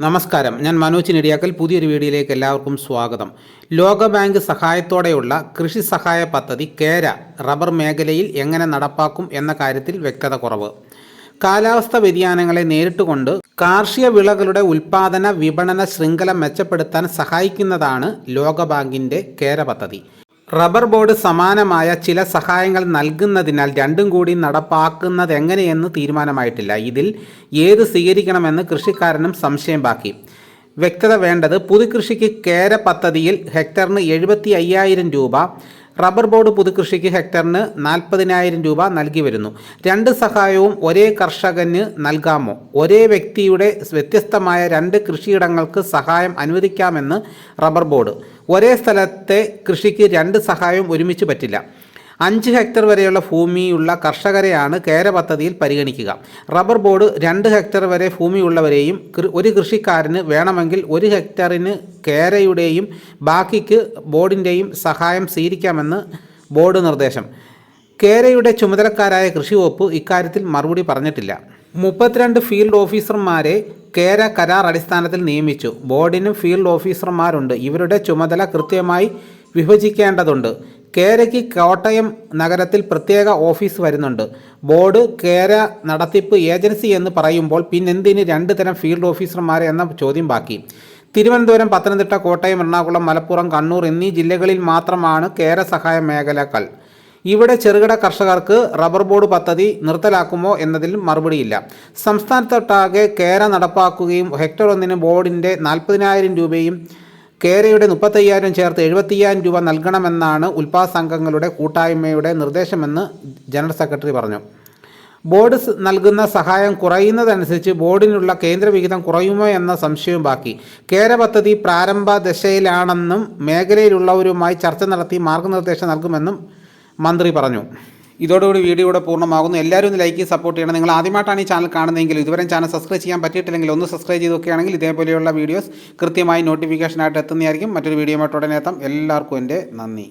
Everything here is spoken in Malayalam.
നമസ്കാരം. ഞാൻ മനോജ് നെടിയാക്കൽ. പുതിയൊരു വീഡിയോയിലേക്ക് എല്ലാവർക്കും സ്വാഗതം. ലോകബാങ്ക് സഹായത്തോടെയുള്ള കൃഷി സഹായ പദ്ധതി കേര റബ്ബർ മേഖലയിൽ എങ്ങനെ നടപ്പാക്കും എന്ന കാര്യത്തിൽ വ്യക്തത കുറവ്. കാലാവസ്ഥ വ്യതിയാനങ്ങളെ നേരിട്ടുകൊണ്ട് കാർഷിക വിളകളുടെ ഉൽപാദന വിപണന ശൃംഖല മെച്ചപ്പെടുത്താൻ സഹായിക്കുന്നതാണ് ലോകബാങ്കിന്റെ കേര പദ്ധതി. റബ്ബർ ബോർഡ് സമാനമായ ചില സഹായങ്ങൾ നൽകുന്നതിനാൽ രണ്ടും കൂടി നടപ്പാക്കുന്നത് എങ്ങനെയെന്ന് തീരുമാനമായിട്ടില്ല. ഇതിൽ ഏത് സ്വീകരിക്കണമെന്ന് കൃഷിക്കാരനും സംശയം ബാക്കി. വ്യക്തത വേണ്ടത് പുതുകൃഷിക്ക് കേര പദ്ധതിയിൽ ഹെക്ടറിന് എഴുപത്തി അയ്യായിരം രൂപ റബ്ബർ ബോർഡ് പുതുകൃഷിക്ക് ഹെക്ടറിന് നാൽപ്പതിനായിരം രൂപ നൽകി വരുന്നു. രണ്ട് സഹായവും ഒരേ കർഷകന് നൽകാമോ? ഒരേ വ്യക്തിയുടെ വ്യത്യസ്തമായ രണ്ട് കൃഷിയിടങ്ങൾക്ക് സഹായം അനുവദിക്കാമെന്ന് റബ്ബർ ബോർഡ്. ഒരേ സ്ഥലത്തെ കൃഷിക്ക് രണ്ട് സഹായവും ഒരുമിച്ച് പറ്റില്ല. അഞ്ച് ഹെക്ടർ വരെയുള്ള ഭൂമിയുള്ള കർഷകരെയാണ് കേര പദ്ധതിയിൽ പരിഗണിക്കുക. റബ്ബർ ബോർഡ് രണ്ട് ഹെക്ടർ വരെ ഭൂമിയുള്ളവരെയും ഒരു കൃഷിക്കാരന് വേണമെങ്കിൽ ഒരു ഹെക്ടറിന് കേരയുടെയും ബാക്കിക്ക് ബോർഡിന്റെയും സഹായം സ്വീകരിക്കാമെന്ന് ബോർഡ് നിർദ്ദേശം. കേരയുടെ ചുമതലക്കാരായ കൃഷി വകുപ്പ് ഇക്കാര്യത്തിൽ മറുപടി പറഞ്ഞിട്ടില്ല. മുപ്പത്തിരണ്ട് ഫീൽഡ് ഓഫീസർമാരെ കേര കരാർ അടിസ്ഥാനത്തിൽ നിയമിച്ചു. ബോർഡിനും ഫീൽഡ് ഓഫീസർമാരുണ്ട്. ഇവരുടെ ചുമതല കൃത്യമായി വിഭജിക്കേണ്ടതുണ്ട്. കേരയ്ക്ക് കോട്ടയം നഗരത്തിൽ പ്രത്യേക ഓഫീസ് വരുന്നുണ്ട്. ബോർഡ് കേര നടത്തിപ്പ് ഏജൻസി എന്ന് പറയുമ്പോൾ പിന്നെന്തിന് രണ്ട് തരം ഫീൽഡ് ഓഫീസർമാരെ എന്ന ചോദ്യം ബാക്കി. തിരുവനന്തപുരം പത്തനംതിട്ട കോട്ടയം എറണാകുളം മലപ്പുറം കണ്ണൂർ എന്നീ ജില്ലകളിൽ മാത്രമാണ് കേര സഹായ മേഖലകൾ. ഇവിടെ ചെറുകിട കർഷകർക്ക് റബ്ബർ ബോർഡ് പദ്ധതി നിർത്തലാക്കുമോ എന്നതിൽ മറുപടിയില്ല. സംസ്ഥാനത്തൊട്ടാകെ കേര നടപ്പാക്കുകയും ഹെക്ടർ ഒന്നിന് ബോർഡിന്റെ നാൽപ്പതിനായിരം രൂപയും കേരയുടെ മുപ്പത്തയ്യായിരം ചേർത്ത് എഴുപത്തയ്യായിരം രൂപ നൽകണമെന്നാണ് ഉൽപാദ സംഘങ്ങളുടെ കൂട്ടായ്മയുടെ നിർദ്ദേശമെന്ന് ജനറൽ സെക്രട്ടറി പറഞ്ഞു. ബോർഡ് നൽകുന്ന സഹായം കുറയുന്നതനുസരിച്ച് ബോർഡിനുള്ള കേന്ദ്ര വിഹിതം കുറയുമോ എന്ന സംശയവും ബാക്കി. കേര പദ്ധതി പ്രാരംഭ ദശയിലാണെന്നും മേഖലയിലുള്ളവരുമായി ചർച്ച നടത്തി മാർഗനിർദ്ദേശം നൽകുമെന്നും മന്ത്രി പറഞ്ഞു. ഇതോടുകൂടി വീഡിയോ ഇവിടെ പൂർണമാകുന്നു. എല്ലാവരും ഒന്ന് ലൈക്ക് സപ്പോർട്ട് ചെയ്യണം. നിങ്ങൾ ആദ്യമായിട്ടാണ് ഈ ചാനൽ കാണുന്നതെങ്കിൽ ഇതുവരെ ചാനൽ സബ്സ്ക്രൈബ് ചെയ്യാൻ പറ്റിയിട്ടില്ലെങ്കിൽ ഒന്ന് സബ്സ്ക്രൈബ് ചെയ്ത് നോക്കുകയാണെങ്കിൽ ഇതേപോലെയുള്ള വീഡിയോസ് കൃത്യമായി നോട്ടിഫിക്കേഷനായിട്ട് എത്തുന്നതായിരിക്കും. മറ്റൊരു വീഡിയോ ആയിട്ട് ഉടനെ എത്താം. എല്ലാവർക്കും എന്റെ നന്ദി.